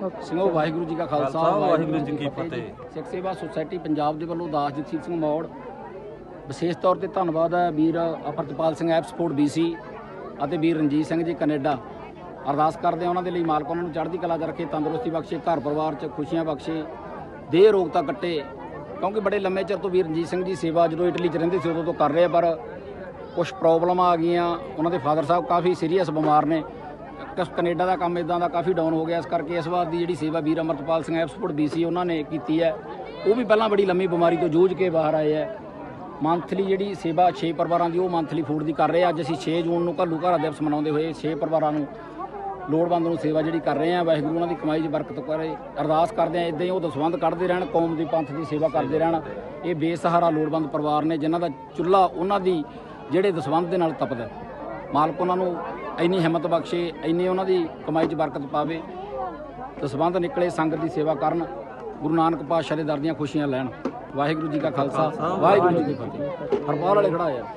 ਸਿੰਘੋ ਵਾਹਿਗੁਰੂ ਜੀ ਕਾ ਖਾਲਸਾ ਵਾਹਿਗੁਰੂ ਜੀ ਕੀ ਫਤਿਹ। ਸਿੱਖ ਸੇਵਾ ਸੁਸਾਇਟੀ ਪੰਜਾਬ ਦੇ ਵੱਲੋਂ ਦਾਸ ਜਗਸੀਰ ਸਿੰਘ ਮੌੜ ਵਿਸ਼ੇਸ਼ ਤੌਰ ਤੇ ਧੰਨਵਾਦ ਹੈ ਵੀਰ Apartpal Singh app support BC ਅਤੇ ਵੀਰ ਰਣਜੀਤ ਸਿੰਘ ਜੀ ਕੈਨੇਡਾ। ਅਰਦਾਸ ਕਰਦੇ ਹਾਂ ਉਹਨਾਂ ਦੇ ਲਈ ਮਾਲਕ ਉਹਨਾਂ ਨੂੰ ਚੜ੍ਹਦੀ ਕਲਾ ਰੱਖੇ ਤੰਦਰੁਸਤੀ ਬਖਸ਼ੇ ਘਰ ਪਰਿਵਾਰ 'ਚ ਖੁਸ਼ੀਆਂ ਬਖਸ਼ੇ ਦੇਹ ਰੋਗ ਤਾਂ ਕੱਟੇ ਕਿਉਂਕਿ ਬੜੇ ਲੰਮੇ ਚਿਰ ਤੋਂ ਵੀਰ ਰਣਜੀਤ ਸਿੰਘ ਜੀ ਸੇਵਾ ਜਦੋਂ ਇਟਲੀ 'ਚ ਰਹਿੰਦੇ ਸੀ ਉਦੋਂ ਤੋਂ ਕਰ ਰਹੇ ਆ ਪਰ ਕੁਝ ਪ੍ਰੋਬਲਮ ਆ ਗਈਆਂ ਉਹਨਾਂ ਦੇ ਫਾਦਰ ਸਾਹਿਬ ਕਾਫੀ ਸੀਰੀਅਸ ਬਿਮਾਰ ਨੇ। ਕੈਨੇਡਾ ਦਾ ਕੰਮ ਇਦਾਂ ਦਾ ਕਾਫੀ ਡਾਊਨ ਹੋ ਗਿਆ। ਇਸ ਕਰਕੇ ਇਸ ਵਾਰ ਦੀ ਜਿਹੜੀ ਸੇਵਾ ਵੀਰ Amratpal Singh app support BC ਉਹਨਾਂ ਨੇ ਕੀਤੀ ਹੈ। ਉਹ ਵੀ ਪਹਿਲਾਂ ਬੜੀ ਲੰਮੀ ਬਿਮਾਰੀ ਤੋਂ ਜੂਝ ਕੇ ਬਾਹਰ ਆਏ ਹੈ। ਮੰਥਲੀ ਜਿਹੜੀ ਸੇਵਾ 6 ਪਰਿਵਾਰਾਂ ਦੀ, ਉਹ ਮੰਥਲੀ ਫੂਡ ਦੀ ਕਰ ਰਹੇ ਆ। ਅੱਜ ਅਸੀਂ 6 ਜੂਨ ਨੂੰ ਘੱਲੂ ਘਰ ਦਿਵਸ ਮਨਾਉਂਦੇ ਹੋਏ 6 ਪਰਿਵਾਰਾਂ ਨੂੰ ਲੋੜਵੰਦ ਨੂੰ ਸੇਵਾ ਜਿਹੜੀ ਕਰ ਰਹੇ ਆ, ਵਾਹਿਗੁਰੂ ਉਹਨਾਂ ਦੀ ਕਮਾਈ 'ਚ ਬਰਕਤ ਕਰੇ, ਅਰਦਾਸ ਕਰਦੇ ਆ। ਇਦਾਂ ਹੀ ਉਹ ਦਸਵੰਧ ਕੱਢਦੇ ਰਹਿਣ, ਕੌਮ ਦੀ ਪੰਥ ਦੀ ਸੇਵਾ ਕਰਦੇ ਰਹਿਣ। ਇਹ ਬੇਸਹਾਰਾ ਲੋੜਵੰਦ ਪਰਿਵਾਰ ਨੇ, ਜਿਨ੍ਹਾਂ ਦਾ ਚੁੱਲ੍ਹਾ ਉਹਨਾਂ ਦੀ ਜਿਹੜੇ ਦਸਵੰਧ ਦੇ ਨਾਲ ਤਪਦਾ ਮਾਲਕ ਉਹਨਾਂ ਨੂੰ ਇੰਨੀ ਹਿੰਮਤ ਬਖਸ਼ੇ ਇੰਨੀ ਉਹਨਾਂ ਦੀ ਕਮਾਈ 'ਚ ਬਰਕਤ ਪਾਵੇ ਦਸਵੰਧ ਨਿਕਲੇ ਸੰਗਤ ਦੀ ਸੇਵਾ ਕਰਨ ਗੁਰੂ ਨਾਨਕ ਪਾਤਸ਼ਾਹ ਦੇ ਦਰ ਦੀਆਂ ਖੁਸ਼ੀਆਂ ਲੈਣ। ਵਾਹਿਗੁਰੂ ਜੀ ਕਾ ਖਾਲਸਾ ਵਾਹਿਗੁਰੂ ਜੀ ਕੀ ਫਤਿਹ। ਹਰਪਾਲ ਵਾਲੇ ਖੜਾ ਆ